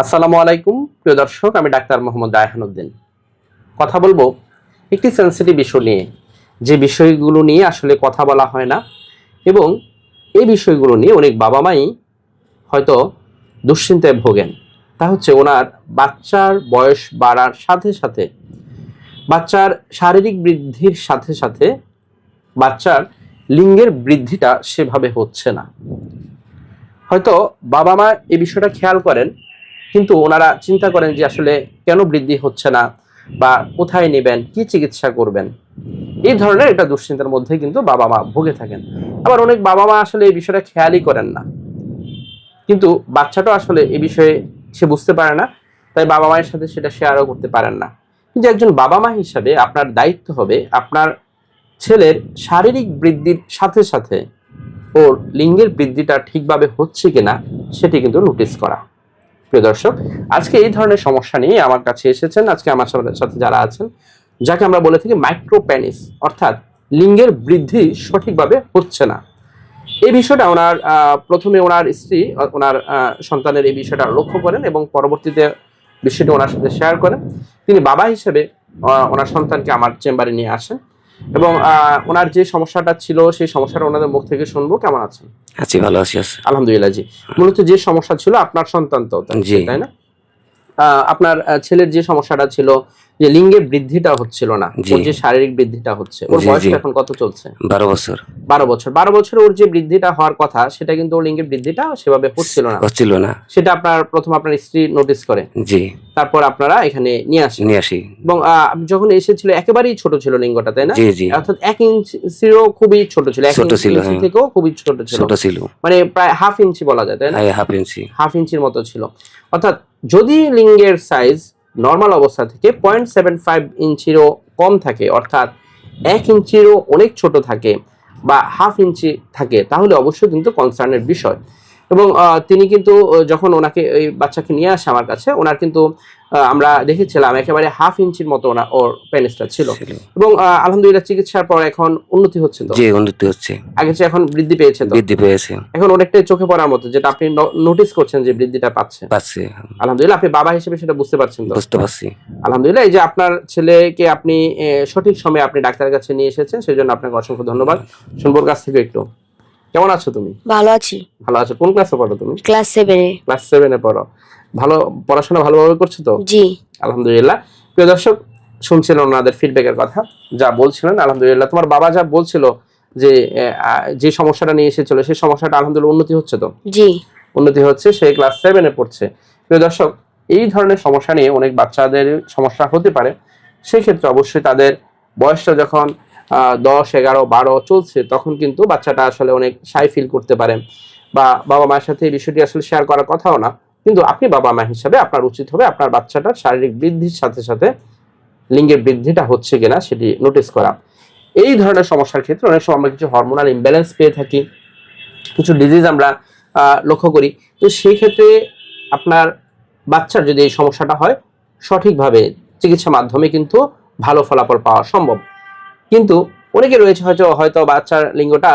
আসসালামু আলাইকুম, প্রিয় দর্শক, আমি ডাক্তার মোহাম্মদ রায়হানুদ্দিন। কথা বলব একটি সেন্সিটিভ ইস্যু নিয়ে। যে বিষয়গুলো নিয়ে আসলে কথা বলা হয় না, এবং এই বিষয়গুলো নিয়ে অনেক বাবা মাই হয়তো দুশ্চিন্তায় ভোগেন। তা হচ্ছে ওনার বাচ্চার বয়স বাড়ার সাথে সাথে, বাচ্চার শারীরিক বৃদ্ধির সাথে সাথে বাচ্চার লিঙ্গের বৃদ্ধিটা সেভাবে হচ্ছে না। হয়তো বাবা মা এই বিষয়টা খেয়াল করেন, কিন্তু ওনারা চিন্তা করেন যে আসলে কেন বৃদ্ধি হচ্ছে না বা কোথায় নেবেন, কি চিকিৎসা করবেন। এই ধরনের একটা দুশ্চিন্তার মধ্যে কিন্তু বাবা মা ভুগে থাকেন। আবার অনেক বাবা মা আসলে এই বিষয়টা খেয়ালই করেন না। কিন্তু বাচ্চাটা আসলে এই বিষয়ে সে বুঝতে পারে না, তাই বাবা মায়ের সাথে সেটা শেয়ারও করতে পারেন না। কিন্তু একজন বাবা মা হিসাবে আপনার দায়িত্ব হবে আপনার ছেলের শারীরিক বৃদ্ধির সাথে সাথে ওর লিঙ্গের বৃদ্ধিটা ঠিকভাবে হচ্ছে কিনা সেটি কিন্তু নোটিস করা। প্রিয় দর্শক, আজকে এই ধরনের সমস্যা নিয়ে আমার কাছে এসেছেন আজকে আমার সাথে- যারা আছেন, যাকে আমরা বলে থাকি মাইক্রোপ্যানিস অর্থাৎ লিঙ্গের বৃদ্ধি সঠিকভাবে হচ্ছে না। এই বিষয়টা ওনার প্রথমে ওনার স্ত্রী, ওনার সন্তানের এই বিষয়টা লক্ষ্য করেন এবং পরবর্তীতে বিষয়টি ওনার সাথে শেয়ার করেন। তিনি বাবা হিসেবে ওনার সন্তানকে আমার চেম্বারে নিয়ে আসেন। এবং আহ, ওনার যে সমস্যাটা ছিল সেই সমস্যাটা ওনাদের মুখ থেকে শুনব। কেমন আছেন? আছি ভালো আছি আছি। আলহামদুলিল্লাহ জি। মূলত যে সমস্যা ছিল আপনার সন্তান তো তাই না? আপনার ছেলের যে সমস্যাটা ছিল যে লিঙ্গের বৃদ্ধিটা হচ্ছিল না ওর যে শারীরিক বৃদ্ধিটা হচ্ছে ওর বয়স এখন কত চলছে? বারো বছর। বারো বছর। বারো বছর ওর যে বৃদ্ধিটা হওয়ার কথা সেটা কিন্তু ওর লিঙ্গের বৃদ্ধিটা সেভাবে হচ্ছিল না। হচ্ছিল না। সেটা আপনার প্রথম আপনার স্ত্রী নোটিস করে। জি। তারপর আপনারা এখানে নিয়ে আসেন। নিয়ে আসি। এবং যখন এসেছিল একেবারেই ছোট ছিল লিঙ্গটা তাই না? জি জি। অর্থাৎ এক ইঞ্চিরও খুবই ছোট ছিল। এক ইঞ্চি হ্যাঁ। থেকেও খুবই ছোট ছিল। ছোট ছিল। মানে প্রায় হাফ ইঞ্চি বলা যায় তাই না? হাফ ইঞ্চি হাফ ইঞ্চির মতো ছিল। অর্থাৎ যদি লিঙ্গের সাইজ নর্মাল অবস্থা থেকে পয়েন্ট সেভেন ফাইভ ইঞ্চিরও কম থাকে, অর্থাৎ এক ইঞ্চিরও অনেক ছোট থাকে বা হাফ ইঞ্চি থাকে, তাহলে অবশ্যই কিন্তু কনসার্নের বিষয়। এবং তিনি কিন্তু যখন ওনাকে ওই বাচ্চাকে নিয়ে আসে আমার কাছে, ওনার কিন্তু আমরা দেখেছিলাম একেবারে হাফ ইঞ্চির মতো ওনার ওর পেনিসটা ছিল। এবং আলহামদুলিল্লাহ চিকিৎসার পর এখন উন্নতি হচ্ছে তো? জি উন্নতি হচ্ছে। আগে চেয়ে এখন বৃদ্ধি পেয়েছে তো? বৃদ্ধি পেয়েছে। এখন অনেকটাই চোখে পড়ার মতো যেটা আপনি নোটিস করছেন যে বৃদ্ধিটা পাচ্ছে। পাচ্ছে। আলহামদুলিল্লাহ আপনি বাবা হিসেবে সেটা বুঝতে পারছেন তো? বুঝতে পারছি। আলহামদুলিল্লাহ এই যে আপনার ছেলেকে আপনি সঠিক সময়ে আপনি ডাক্তারের কাছে নিয়ে এসেছেন সেজন্য আপনাকে অসংখ্য ধন্যবাদ। শুনবোর কাছ থেকে একটু কেমন আছো তুমি? ভালো আছি। ভালো আছো। কোন ক্লাসে পড়ো তুমি? ক্লাস সেভেনে ক্লাস সেভেনে পড়ো। ভালো পড়াশোনা ভালোভাবে করছ তো? জি। আলহামদুলিল্লাহ। প্রিয় দর্শক শুনছিলেন ওনাদের ফিডব্যাকের কথা যা বলছিলেন আলহামদুলিল্লাহ। তোমার বাবা যা বলছিল যে যে সমস্যাটা নিয়ে এসেছিল সেই সমস্যাটা আলহামদুলিল্লাহ উন্নতি হচ্ছে তো? জি। উন্নতি হচ্ছে সে ক্লাস সেভেনে পড়ছে। প্রিয় দর্শক এই ধরনের সমস্যা নিয়ে অনেক বাচ্চাদের সমস্যা হতে পারে। সেই ক্ষেত্রে অবশ্যই তাদের বয়সটা যখন দশ এগারো বারো চলছে তখন কিন্তু বাচ্চাটা আসলে অনেক সাই ফিল করতে পারে। বা বাবা মায়ের সাথে এই বিষয়টি আসলে শেয়ার করার কথাও না। কিন্তু আপনি বাবা মা হিসাবে আপনার উচিত হবে আপনার বাচ্চাটার শারীরিক বৃদ্ধির সাথে সাথে লিঙ্গের বৃদ্ধিটা হচ্ছে কিনা সেটি নোটিস করা। এই ধরনের সমস্যার ক্ষেত্রে অনেক সময় আমরা কিছু হরমোনাল ইমব্যালেন্স পেয়ে থাকি, কিছু ডিজিজ আমরা লক্ষ্য করি। তো সেই ক্ষেত্রে আপনার বাচ্চার যদি এই সমস্যাটা হয়, সঠিকভাবে চিকিৎসা মাধ্যমে কিন্তু ভালো ফলাফল পাওয়া সম্ভব। কিন্তু অনেকে রয়েছে হয়তো হয়তো বাচ্চার লিঙ্গটা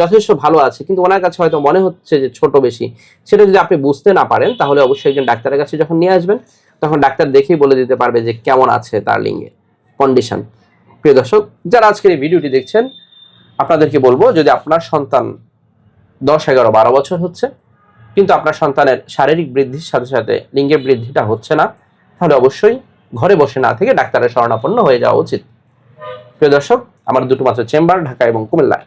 যথেষ্ট ভালো আছে, কিন্তু ওনার কাছে হয়তো মনে হচ্ছে যে ছোট বেশি। সেটা যদি আপনি বুঝতে না পারেন, তাহলে অবশ্যই একজন ডাক্তারের কাছে যখন নিয়ে আসবেন, তখন ডাক্তার দেখেই বলে দিতে পারবে যে কেমন আছে তার লিঙ্গে কন্ডিশন প্রিয় দর্শক, যারা আজকের এই ভিডিওটি দেখছেন, আপনাদেরকে বলব, যদি আপনার সন্তান দশ, এগারো, বারো বছর হচ্ছে, কিন্তু আপনার সন্তানের শারীরিক বৃদ্ধির সাথে সাথে লিঙ্গের বৃদ্ধিটা হচ্ছে না, তাহলে অবশ্যই ঘরে বসে না থেকে ডাক্তারের শরণাপন্ন হয়ে যাওয়া উচিত। প্রিয় দর্শক, আমার দুটো মাত্র চেম্বার, ঢাকা এবং কুমিল্লায়।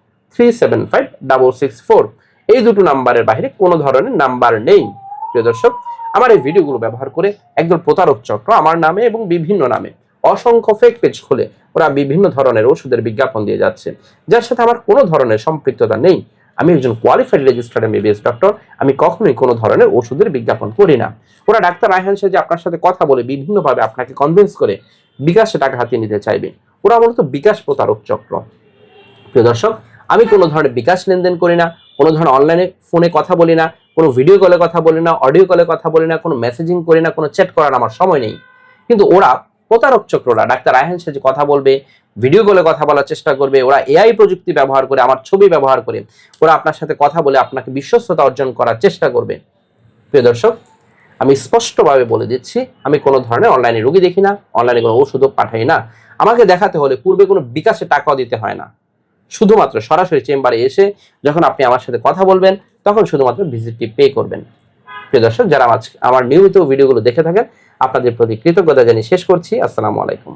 three seven five double six four এই দুটো নাম্বারের বাইরে কোনো ধরনের নাম্বার নেই। প্রিয় দর্শক, আমার এই ভিডিওগুলো ব্যবহার করে একদল প্রতারক চক্র আমার নামে এবং বিভিন্ন নামে অসংখ্য ফেক পেজ খুলে ওরা বিভিন্ন ধরনের ওষুধের বিজ্ঞাপন দিয়ে যাচ্ছে। যার সাথে আমার কোনো ধরনের সম্পৃক্ততা নেই। আমি একজন কোয়ালিফাইড রেজিস্টার্ড এমবিবিএস ডক্টর আমি কখনোই কোনো ধরনের ওষুধের বিজ্ঞাপন করি না। ওরা ডাক্তার রায়হান যে আপনার সাথে কথা বলে বিভিন্নভাবে আপনাকে কনভিন্স করে বিকাশে টাকা হাতিয়ে নিতে চাইবে। ওরা মূলত বিকাশ প্রতারক চক্র। প্রিয় দর্শক আমি কোনো ধরনের বিকাশ লেনদেন করি না, কোনো ধরনের অনলাইনে ফোনে কথা বলি না, কোনো ভিডিও কলে কথা বলি না, অডিও কলে কথা বলি না, কোনো মেসেজিং করি না, কোনো চ্যাট করার আমার সময় নেই। কিন্তু ওরা প্রতারক চক্ররা, ডাক্তার রায়হান সাথে কথা বলবে ভিডিও কলে কথা বলার চেষ্টা করবে, ওরা এআই প্রযুক্তি ব্যবহার করে, আমার ছবি ব্যবহার করে, ওরা আপনার সাথে কথা বলে আপনাকে বিশ্বস্ততা অর্জন করার চেষ্টা করবে। প্রিয় দর্শক, আমি স্পষ্টভাবে বলে দিচ্ছি, আমি কোনো ধরনের অনলাইনে রুগী দেখি না, অনলাইনে কোনো ওষুধও পাঠাই না। আমাকে দেখাতে হলে পূর্বে কোনো বিকাশে টাকাও দিতে হয় না। শুধুমাত্র সরাসরি চেম্বারে এসে যখন আপনি আমার সাথে কথা বলবেন, তখন শুধুমাত্র ভিজিটটি পে করবেন। প্রিয় দর্শক, যারা আমার নিয়মিত ভিডিওগুলো দেখে থাকেন, আপনাদের প্রতি কৃতজ্ঞতা জানিয়ে শেষ করছি। আসসালামু আলাইকুম।